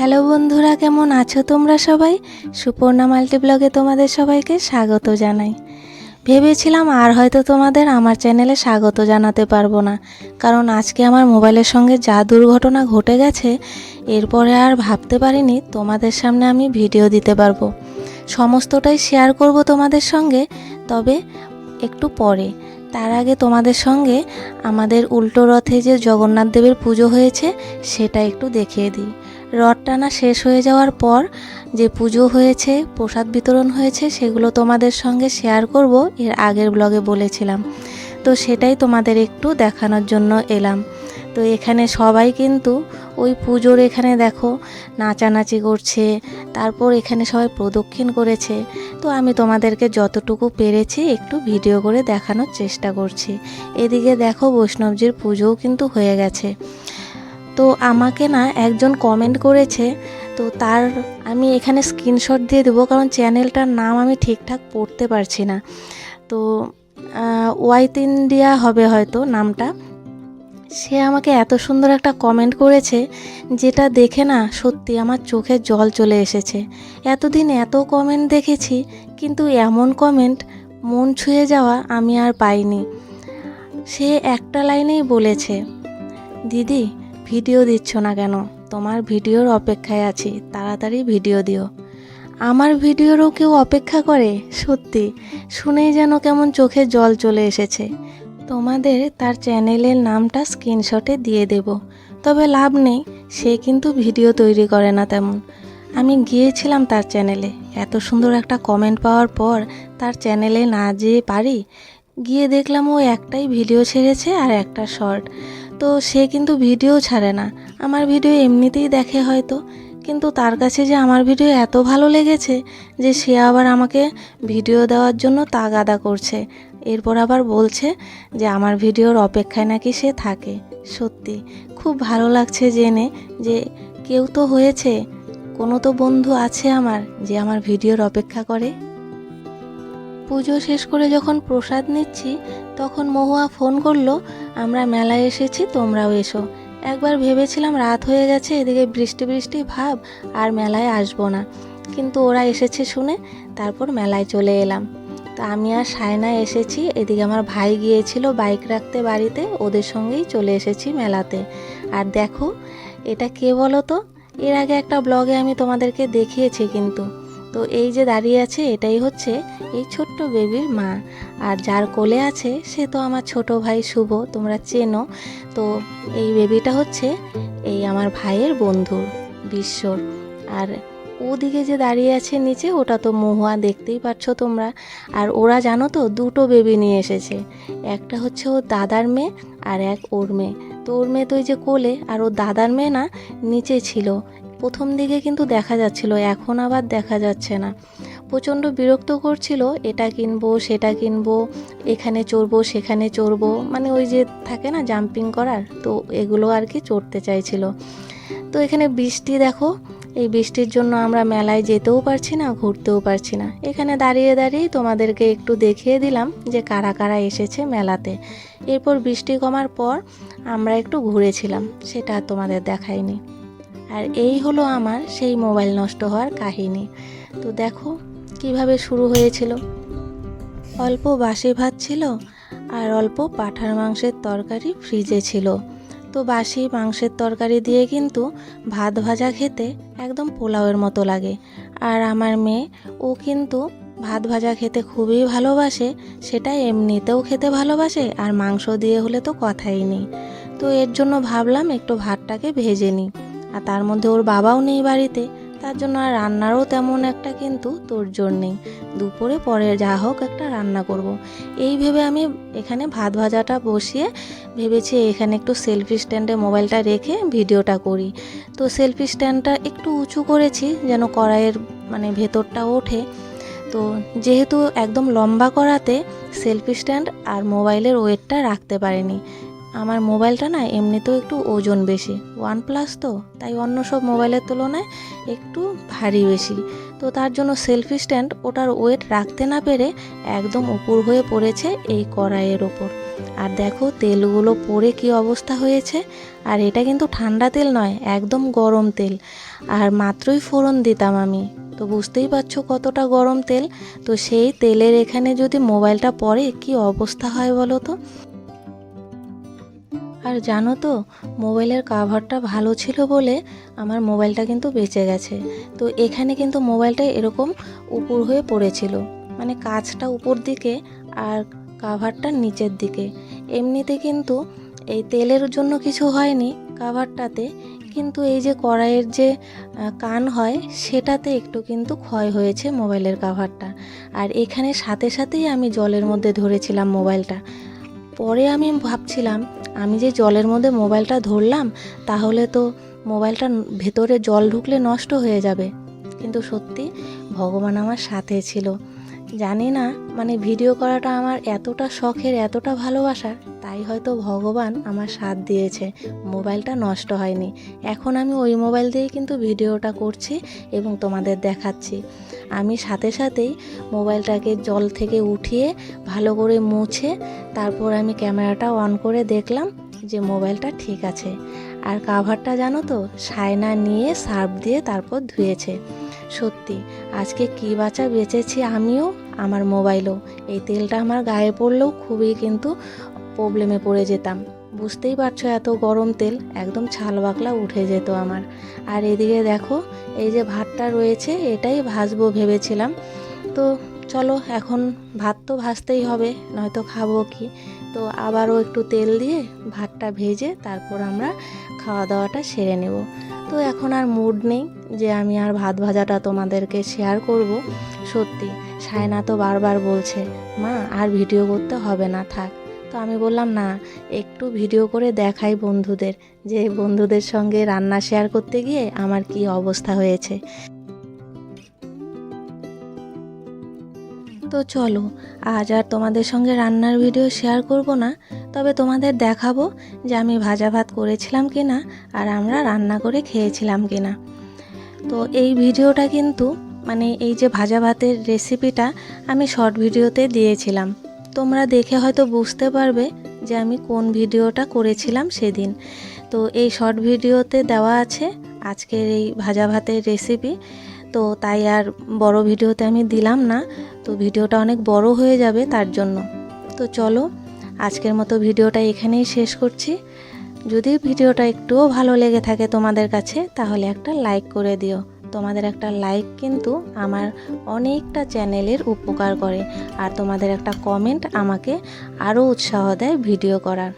Hello বন্ধুরা, কেমন আছো তোমরা সবাই? সুপর্ণা মাল্টি ব্লগে তোমাদের সবাইকে স্বাগত জানাই। ভেবেছিলাম আর হয়তো তোমাদের আমার চ্যানেলে স্বাগত জানাতে পারব না, কারণ আজকে আমার মোবাইলের সঙ্গে যা দুর্ঘটনা ঘটে গেছে, এরপরে আর ভাবতে পারিনি তোমাদের সামনে আমি ভিডিও দিতে পারব। সমস্তটাই শেয়ার করব তোমাদের সঙ্গে, তবে একটু পরে। তার আগে তোমাদের সঙ্গে আমাদের উল্টো রথে যে জগন্নাথ দেবের পুজো হয়েছে, সেটা একটু দেখিয়ে দিই। রথ টানা শেষ হয়ে যাওয়ার পর যে পুজো হয়েছে, প্রসাদ বিতরণ হয়েছে, সেগুলো তোমাদের সঙ্গে শেয়ার করব, এর আগের ব্লগে বলেছিলাম। তো সেটাই তোমাদের একটু দেখানোর জন্য এলাম। তো এখানে সবাই কিন্তু ওই পুজোর এখানে দেখো, নাচানাচি করছে, তারপর এখানে সবাই প্রদক্ষিণ করেছে। তো আমি তোমাদেরকে যতটুকু পেরেছি একটু ভিডিও করে দেখানোর চেষ্টা করছি। এদিকে দেখো বৈষ্ণবজির পুজোও কিন্তু হয়ে গেছে। তো আমাকে না একজন কমেন্ট করেছে, তো তার আমি এখানে স্ক্রিনশট দিয়ে দেবো কারণ চ্যানেলটার নাম আমি ঠিকঠাক পড়তে পারছি না। তো ওয়াইথ ইন্ডিয়া হবে হয়তো নামটা। সে আমাকে এত সুন্দর একটা কমেন্ট করেছে যেটা দেখে না সত্যি আমার চোখে জল চলে এসেছে। এতদিন এত কমেন্ট দেখেছি, কিন্তু এমন কমেন্ট মন ছুঁয়ে যাওয়া আমি আর পাইনি। সে একটা লাইনেই বলেছে, দিদি ভিডিও দিচ্ছ না কেন? তোমার ভিডিওর অপেক্ষায় আছি, তাড়াতাড়ি ভিডিও দিও। আমার ভিডিওরও কেউ অপেক্ষা করে? সত্যি, শুনেই যেন কেমন চোখে জল চলে এসেছে। তোমাদের তার চ্যানেলের নামটা স্ক্রিনশটে দিয়ে দেব। তবে লাভ নেই, সে কিন্তু ভিডিও তৈরি করে না তেমন। আমি গিয়েছিলাম তার চ্যানেলে। এত সুন্দর একটা কমেন্ট পাওয়ার পর তার চ্যানেলে না যেয়ে পারি? গিয়ে দেখলাম ও একটাই ভিডিও ছেড়েছে আর একটা শর্ট তো সে কিন্তু ভিডিও ছাড়ে না। আমার ভিডিও এমনিতেই দেখে হয়তো। কিন্তু তার কাছে যে আমার ভিডিও এত ভালো লেগেছে যে সে আবার আমাকে ভিডিও দেওয়ার জন্য তাগাদা করছে। এরপর আবার বলছে যে আমার ভিডিওর অপেক্ষায় নাকি সে থাকে। সত্যি, খুব ভালো লাগছে জেনে যে কেউ তো হয়েছে, কোনো তো বন্ধু আছে আমার যে আমার ভিডিওর অপেক্ষা করে। পুজো শেষ করে যখন প্রসাদ নিচ্ছি তখন মহুয়া ফোন করল, আমরা মেলায় এসেছি, তোমরাও এসো। একবার ভেবেছিলাম রাত হয়ে গেছে, এদিকে বৃষ্টি বৃষ্টি ভাব, আর মেলায় আসব না। কিন্তু ওরা এসেছে শুনে তারপর মেলায় চলে এলাম। তা আমি আর সায়না এসেছি, এদিকে আমার ভাই গিয়েছিল বাইক রাখতে বাড়িতে, ওদের সঙ্গেই চলে এসেছি মেলাতে। আর দেখো, এটা কে বলো তো? এর আগে একটা ব্লগে আমি তোমাদেরকে দেখিয়েছি কিন্তু। তো এই যে দাঁড়িয়ে আছে, এটাই হচ্ছে এই ছোট্ট বেবির মা। আর যার কোলে আছে, সে তো আমার ছোট ভাই শুভ, তোমরা চেনো। তো এই বেবিটা হচ্ছে এই আমার ভাইয়ের বন্ধু, বিশ্বর। আর ওদিকে যে দাঁড়িয়ে আছে নিচে, ওটা তো মহুয়া, দেখতেই পাচ্ছ তোমরা। আর ওরা জানো তো, দুটো বেবি নিয়ে এসেছে। একটা হচ্ছে ওর দাদার মেয়ে, আর এক ওর মেয়ে। তো ওর মেয়ে তো ওই যে কোলে, আর ওর দাদার মেয়ে না, নিচে ছিল। প্রথম দিকে কিন্তু দেখা যাচ্ছিল, এখন আবার দেখা যাচ্ছে না। প্রচণ্ড বিরক্ত করছিল, এটা কিনবো, সেটা কিনবো, এখানে চড়বো, সেখানে চড়বো মানে ওই যে থাকে না জাম্পিং করার, তো এগুলো আর কি চড়তে চাইছিল। তো এখানে বৃষ্টি দেখো, এই বৃষ্টির জন্য আমরা মেলায় যেতেও পারছি না, ঘুরতেও পারছি না। এখানে দাঁড়িয়ে দাঁড়িয়ে তোমাদেরকে একটু দেখিয়ে দিলাম যে কারা কারা এসেছে মেলাতে। এরপর বৃষ্টি কমার পর আমরা একটু ঘুরেছিলাম, সেটা তোমাদের দেখাইনি। আর এই হলো আমার সেই মোবাইল নষ্ট হওয়ার কাহিনী। তো দেখো, কীভাবে শুরু হয়েছিল? অল্প বাসি ভাত ছিল আর অল্প পাঠার মাংসের তরকারি ফ্রিজে ছিল। তো বাসি মাংসের তরকারি দিয়ে কিন্তু ভাত ভাজা খেতে একদম পোলাওয়ের মতো লাগে। আর আমার মেয়ে, ও কিন্তু ভাত ভাজা খেতে খুবই ভালোবাসে সেটা এমনিতেও খেতে ভালোবাসে আর মাংস দিয়ে হলে তো কথাই নেই। তো এর জন্য ভাবলাম একটু ভাতটাকে ভেজে নিই। আর তার মধ্যে ওর বাবাও নেই বাড়িতে। তার জন্য আর রান্নারও তেমন একটা কিন্তু তোড়জোড় নেই। দুপুরে পরে যা হোক একটা রান্না করব। এই ভেবে আমি এখানে ভাত ভাজাটা বসিয়ে ভেবেছি এখানে একটু সেলফি স্ট্যান্ডে মোবাইলটা রেখে ভিডিওটা করি। তো সেলফি স্ট্যান্ডটা একটু উঁচু করেছি যেন কড়াইয়ের মানে ভেতরটা ওঠে। তো যেহেতু একদম লম্বা করাতে সেলফি স্ট্যান্ড আর মোবাইলের ওয়েটটা রাখতে পারিনি। আমার মোবাইলটা না এমনিতেও একটু ওজন বেশি। ওয়ান প্লাস তো, তাই অন্য সব মোবাইলের তুলনায় একটু ভারী বেশি। তো তার জন্য সেলফি স্ট্যান্ড ওটার ওয়েট রাখতে না পেরে একদম উপর হয়ে পড়েছে এই কড়াইয়ের ওপর। আর দেখো তেলগুলো পড়ে কি অবস্থা হয়েছে। আর এটা কিন্তু ঠান্ডা তেল নয়, একদম গরম তেল। আর মাত্রই ফোড়ন দিতাম আমি। তো বুঝতেই পারছ কতটা গরম তেল। তো সেই তেলের এখানে যদি মোবাইলটা পড়ে কি অবস্থা হয় বলো তো? আর জানো তো, মোবাইলের কাভারটা ভালো ছিল বলে আমার মোবাইলটা কিন্তু বেঁচে গেছে। তো এখানে কিন্তু মোবাইলটা এরকম উপর হয়ে পড়েছিল। মানে কাঁচটা উপর দিকে আর কাভারটা নিচের দিকে। এমনিতে কিন্তু এই তেলের জন্য কিছু হয়নি কাভারটাতে কিন্তু এই যে কড়াইয়ের যে কান হয়, সেটাতে একটু কিন্তু ক্ষয় হয়েছে মোবাইলের কাভারটা আর এখানে সাথে সাথেই আমি জলের মধ্যে ধরেছিলাম মোবাইলটা। পরে আমি ভাবছিলাম, আমি যে জলের মধ্যে মোবাইলটা ধরলাম, তাহলে তো মোবাইলটা ভেতরে জল ঢুকলে নষ্ট হয়ে যাবে। কিন্তু সত্যি ভগবান আমার সাথে ছিল। জানি না মানে ভিডিও করাটা আমার এতটা শখের, এতটা ভালোবাসার, তাই হয়তো ভগবান আমার সাথ দিয়েছে, মোবাইলটা নষ্ট হয়নি। এখন আমি ওই মোবাইল দিয়েই কিন্তু ভিডিওটা করছি এবং তোমাদের দেখাচ্ছি। আমি সাথে সাথেই মোবাইলটাকে জল থেকে উঠিয়ে ভালো করে মুছে তারপর আমি ক্যামেরাটা অন করে দেখলাম যে মোবাইলটা ঠিক আছে। আর কাভারটা জানো তো, সায়না নিয়ে সার্ফ দিয়ে তারপর ধুয়েছে। সত্যি, আজকে কী বাঁচা বেঁচেছি আমিও, আমার মোবাইলও। এই তেলটা আমার গায়ে পড়লেও খুবই কিন্তু প্রবলেমে পড়ে যেতাম। বুঝতেই পারছ এত গরম তেল? একদম ছাল বাকলা উঠে যেত আমার। আর এদিকে দেখো, এই যে ভাতটা রয়েছে, এটাই ভাজবো ভেবেছিলাম। তো চলো, এখন ভাত তো ভাজতেই হবে, নয়তো খাব কি? তো আবারও একটু তেল দিয়ে ভাতটা ভেজে তারপর আমরা খাওয়া দাওয়াটা সেরে নেব। তো এখন আর মুড নেই যে আমি আর ভাত ভাজাটা তোমাদেরকে শেয়ার করব। সত্যি, সায়না তো বারবার বলছে, মা, আর ভিডিও করতে হবে না, থাক। তো আমি বললাম, না, একটু ভিডিও করে দেখাই বন্ধুদের, যে বন্ধুদের সঙ্গে রান্না শেয়ার করতে গিয়ে আমার কি অবস্থা হয়েছে। তো চলো, আজ আর তোমাদের সঙ্গে রান্নার ভিডিও শেয়ার করব না, তবে তোমাদের দেখাবো যে আমি ভাজা ভাত করেছিলাম কি না আর আমরা রান্না করে খেয়েছিলাম কি না তো এই ভিডিওটা কিন্তু মানে এই যে ভাজা ভাতের রেসিপিটা আমি শর্ট ভিডিওতে দিয়েছিলাম। তোমরা দেখে হয়তো বুঝতে পারবে যে আমি কোন ভিডিওটা করেছিলাম সেদিন। তো এই শর্ট ভিডিওতে দেওয়া আছে আজকের এই ভাজা ভাতের রেসিপি তো তাই আর বড় ভিডিওতে আমি দিলাম না। তো ভিডিওটা অনেক বড় হয়ে যাবে তার জন্য। তো চলো আজকের মতো ভিডিওটা এখানেই শেষ করছি। যদি ভিডিওটা একটুও ভালো লেগে থাকে তোমাদের কাছে, তাহলে একটা লাইক করে দিও। তোমাদের একটা লাইক কিন্তু আমার অনেকটা চ্যানেলের উপকার করে। আর তোমাদের একটা কমেন্ট আমাকে আরও উৎসাহ দেয় ভিডিও করার।